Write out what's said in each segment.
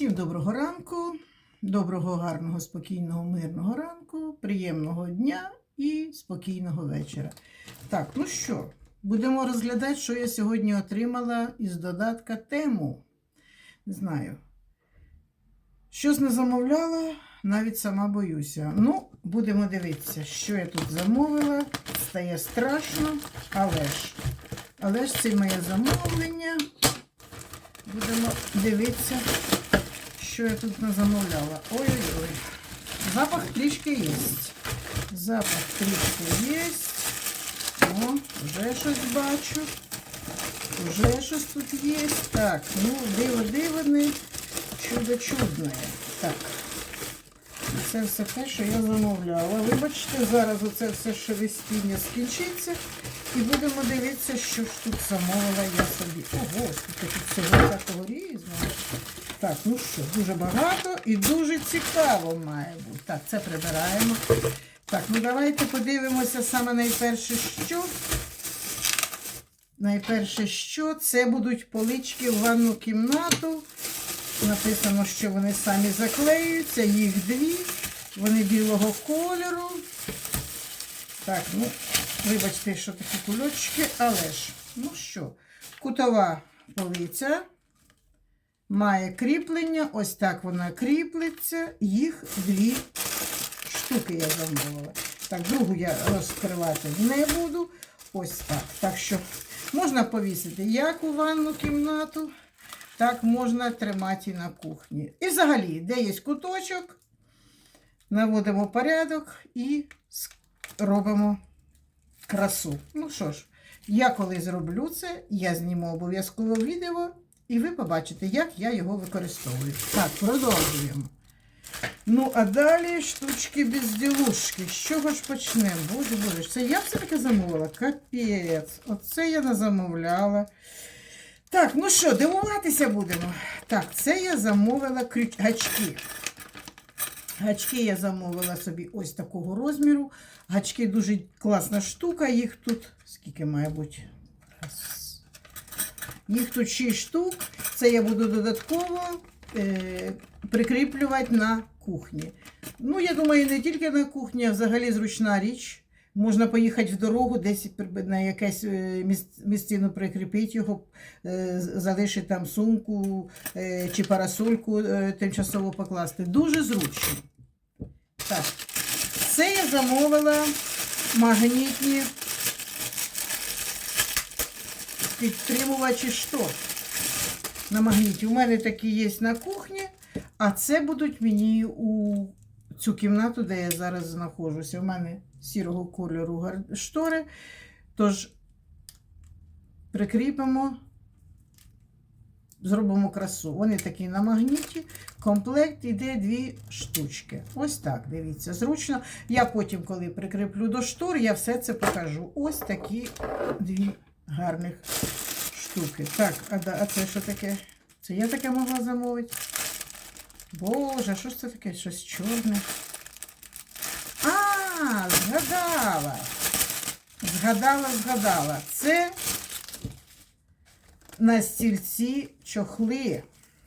Всім доброго ранку, доброго, гарного, спокійного, мирного ранку, приємного дня і спокійного вечора. Так, ну що, будемо розглядати, що я сьогодні отримала із додатка тему. Не знаю. Щось не замовляла, навіть сама боюся. Ну, будемо дивитися, що я тут замовила. Стає страшно, але ж. Але ж це моє замовлення. Будемо дивитися, що я тут не замовляла. Ой-ой-ой. Запах трішки є. Запах трішки є. О, вже щось бачу. Вже щось тут є. Так, ну, диво дивне, чудо чудне. Так. Це все те, що я замовляла. Вибачте, зараз оце все шелестіння скінчиться. І будемо дивитися, що ж тут замовила я собі. Ого, тут всього такого різного. Так, ну що, дуже багато і дуже цікаво має бути. Так, це прибираємо. Так, ну давайте подивимося саме найперше, що. Найперше, що це будуть полички в ванну кімнату. Написано, що вони самі заклеюються, їх дві. Вони білого кольору. Так, ну, вибачте, що такі кульочки, але ж, ну що, кутова полиця має кріплення, ось так вона кріплеться, їх дві штуки я замовила. Так, другу я розкривати не буду. Ось так. Так що можна повісити як у ванну кімнату, так можна тримати і на кухні. І взагалі, де є куточок, наводимо порядок і робимо красу. Ну що ж, я коли зроблю це, я зніму обов'язково відео, і ви побачите, як я його використовую. Так, продовжуємо. Ну, а далі штучки безділушки. З чого ж почнемо? Боже, боже, це я все таки замовила? Капець. Оце я не замовляла. Так, ну що, дивуватися будемо. Так, це я замовила ключ... гачки. Гачки я замовила собі ось такого розміру. Гачки дуже класна штука. Їх тут, скільки має бути? Їх тут 6 штук. Це я буду додатково е, прикріплювати на кухні. Ну, я думаю, не тільки на кухні, а взагалі зручна річ. Можна поїхати в дорогу, десь на якесь е, місцину прикріпити його, е, залишити там сумку е, чи парасольку тимчасово покласти. Дуже зручно. Так, це я замовила магнітні підтримувачі штор на магніті. У мене такі є на кухні, а це будуть мені у цю кімнату, де я зараз знаходжуся. У мене сірого кольору штори. Тож прикріпимо, зробимо красу. Вони такі на магніті. Комплект іде дві штучки. Ось так, дивіться, зручно. Я потім, коли прикріплю до штор, я все це покажу. Ось такі дві гарних штуки. Так, а, а це що таке? Це я таке могла замовити? Боже, що ж це таке? Щось чорне. А, згадала. Згадала, згадала. Це на стільці чохли.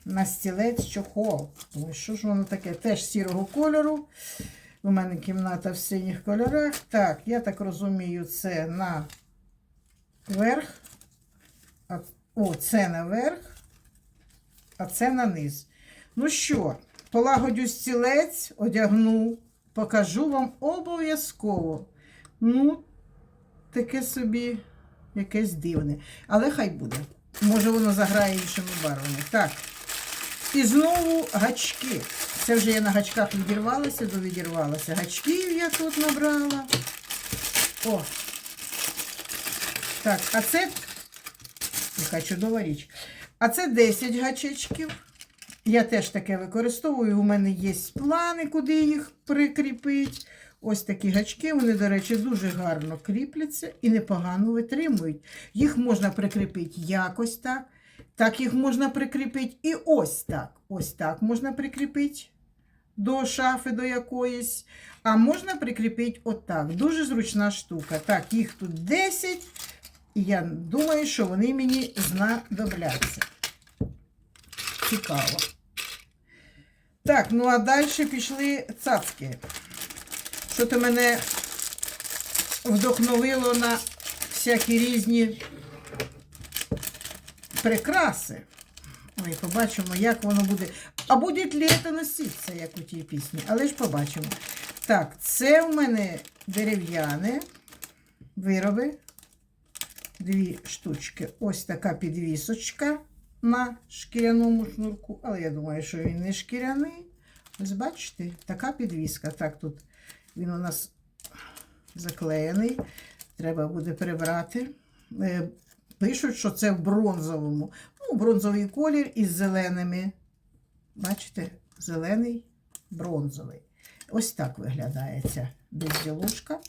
На стілець чохол. Ой, що ж воно таке? Теж сірого кольору. У мене кімната в синіх кольорах. Так, я так розумію, це на верх. О, це наверх, а це на низ. Ну що, полагодю стілець, одягну, покажу вам обов'язково. Ну, таке собі якесь дивне. Але хай буде. Може, воно заграє іншими барвами. Так. І знову гачки. Це вже я на гачках відірвалася, довідірвалася. Гачків я тут набрала. О. Так, а це яка чудова річ. А це 10 гачечків. Я теж таке використовую. У мене є плани, куди їх прикріпити. Ось такі гачки, вони, до речі, дуже гарно кріпляться і непогано витримують. Їх можна прикріпити якось так. Так їх можна прикріпити і ось так. Ось так можна прикріпити до шафи до якоїсь. А можна прикріпити отак. Дуже зручна штука. Так, їх тут 10. І я думаю, що вони мені знадобляться. Цікаво. Так, ну а далі пішли цацки. Що то мене вдохновило на всякі різні прикраси. Ой, побачимо, як воно буде. А буде ли це носитися, як у тій пісні, але ж побачимо. Так, це в мене дерев'яне вироби. Дві штучки. Ось така підвісочка на шкіряному шнурку. Але я думаю, що він не шкіряний. Ось бачите, така підвіска. Так, тут він у нас заклеєний. Треба буде прибрати. Е, Пишуть, що це в бронзовому. Ну, бронзовий колір із зеленими. Бачите, зелений, бронзовий. Ось так виглядає ця безділушка.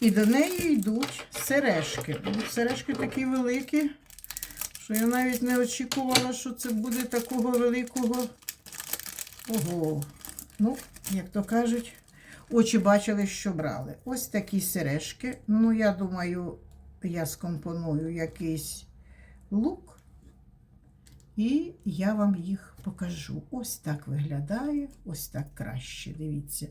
І до неї йдуть сережки. Сережки такі великі, що я навіть не очікувала, що це буде такого великого. Ого. Ну, як то кажуть, очі бачили, що брали. Ось такі сережки. Ну, я думаю, я скомпоную якийсь лук. І я вам їх покажу. Ось так виглядає, ось так краще. Дивіться.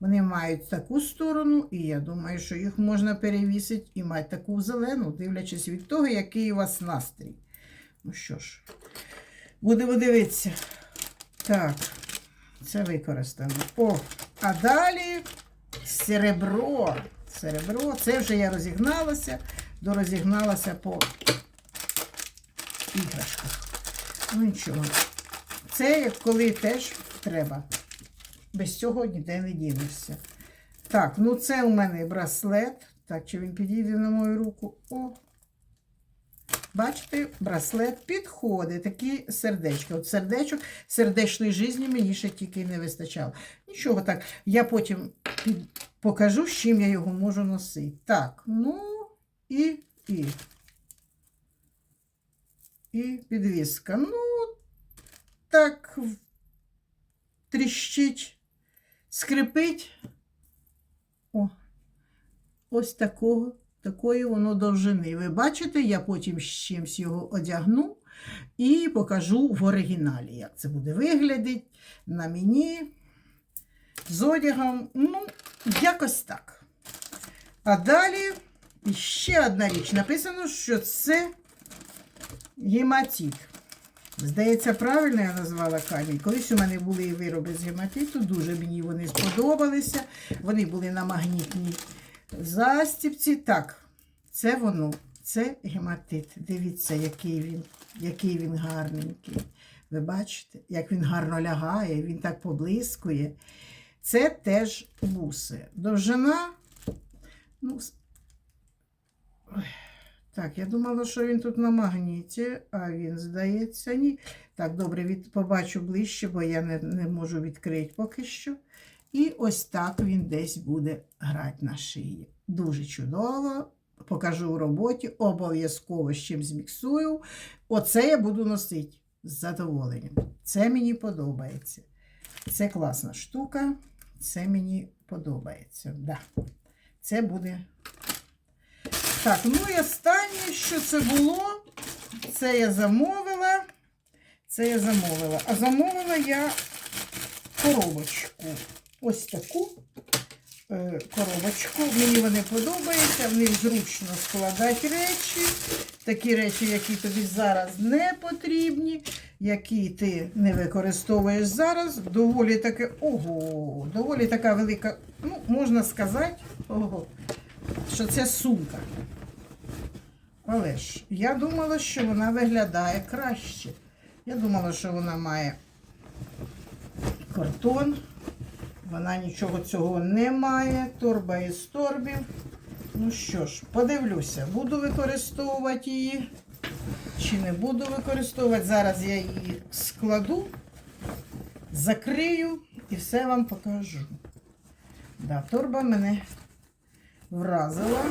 Вони мають таку сторону, і я думаю, що їх можна перевісити і мати таку зелену, дивлячись від того, який у вас настрій. Ну що ж, будемо дивитися. Так, це використано. О, а далі серебро. Серебро, це вже я розігналася, дорозігналася по іграшках. Ну нічого. Це коли теж треба. Без цього ніде не дінешся. Так, ну це у мене браслет. Так, чи він підійде на мою руку? О. Бачите, браслет підходить, такі сердечки. От сердечок, сердечної житті мені ще тільки не вистачало. Нічого так, я потім покажу, з чим я його можу носити. Так, ну і, і. І підвіска. Ну, так тріщить, скрипить. О, ось такого, такої воно довжини. Ви бачите, я потім з чимсь його одягну і покажу в оригіналі, як це буде виглядати на мені з одягом. Ну, якось так. А далі ще одна річ. Написано, що це гематит. Здається, правильно я назвала камінь. Колись у мене були вироби з гематиту, дуже мені вони сподобалися. Вони були на магнітній застіпці. Так, це воно, це гематит. Дивіться, який він, який він гарненький. Ви бачите, як він гарно лягає, він так поблискує. Це теж буси. Довжина. Ну, Ой. Так, я думала, що він тут на магніті, а він, здається, ні. Так, добре, від, побачу ближче, бо я не, не можу відкрити поки що. І ось так він десь буде грати на шиї. Дуже чудово. Покажу в роботі, обов'язково з чим зміксую. Оце я буду носити з задоволенням. Це мені подобається. Це класна штука. Це мені подобається. Да. Це буде так, ну і останнє, що це було, це я замовила. Це я замовила. А замовила я коробочку. Ось таку е, коробочку. Мені вони подобаються, в них зручно складати речі. Такі речі, які тобі зараз не потрібні, які ти не використовуєш зараз. Доволі таке, ого, доволі така велика, ну, можна сказати, ого, що це сумка. Але ж я думала, що вона виглядає краще. Я думала, що вона має картон. Вона нічого цього не має. Торба із торбів. Ну що ж, подивлюся, буду використовувати її чи не буду використовувати. Зараз я її складу, закрию і все вам покажу. Да, торба мене вразила.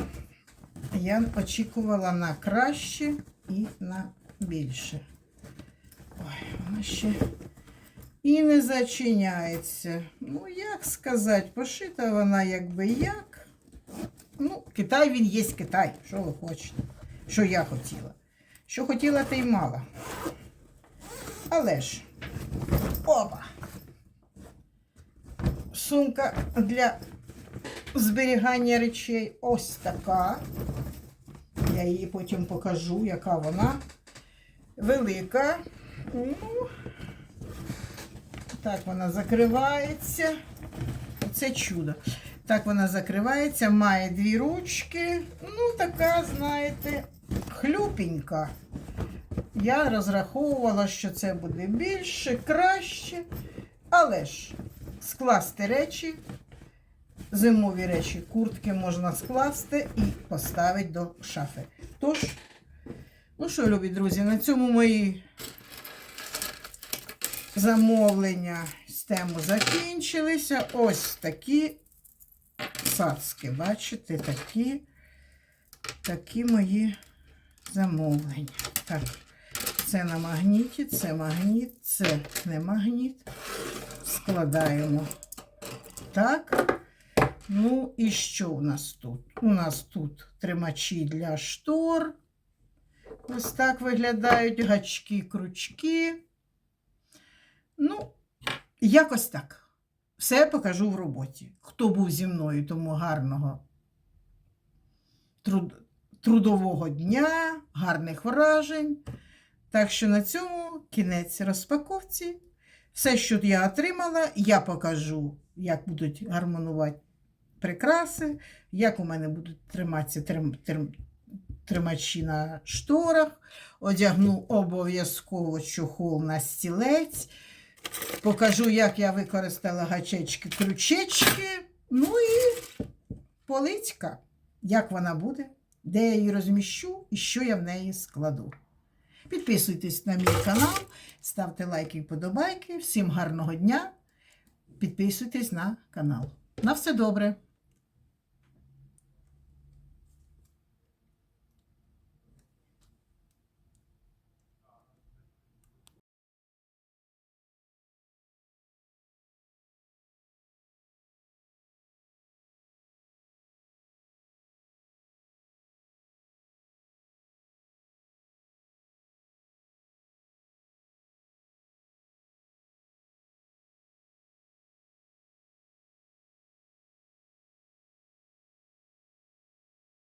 Я очікувала на краще і на більше. Ой, вона ще і не зачиняється. Ну, як сказати, пошита вона якби як. Ну, Китай він є Китай. Що ви хочете? Що я хотіла? Що хотіла, те й мала. Але ж. Опа! сумка для зберігання речей. Ось така. Я її потім покажу, яка вона. Велика. Ну, так вона закривається. Це чудо. Так вона закривається, має дві ручки. Ну, така, знаєте, хлюпенька. Я розраховувала, що це буде більше, краще. Але ж скласти речі, зимові речі, куртки можна скласти і поставити до шафи. Тож, ну що, любі друзі, на цьому мої замовлення з тему закінчилися. Ось такі цацки, бачите, такі, такі мої замовлення. Так, це на магніті, це магніт, це не магніт. Складаємо так. Ну і що у нас тут? У нас тут тримачі для штор. Ось так виглядають гачки, крючки. Ну, якось так. Все покажу в роботі. Хто був зі мною, тому гарного труд... трудового дня, гарних вражень. Так що на цьому кінець розпаковці. Все, що я отримала, я покажу, як будуть гармонувати прикраси, як у мене будуть триматися трим... Трим... тримачі на шторах. Одягну обов'язково чохол на стілець. Покажу, як я використала гачечки, крючечки. Ну і полицька, як вона буде, де я її розміщу і що я в неї складу. Підписуйтесь на мій канал, ставте лайки і вподобайки. Всім гарного дня. Підписуйтесь на канал. На все добре!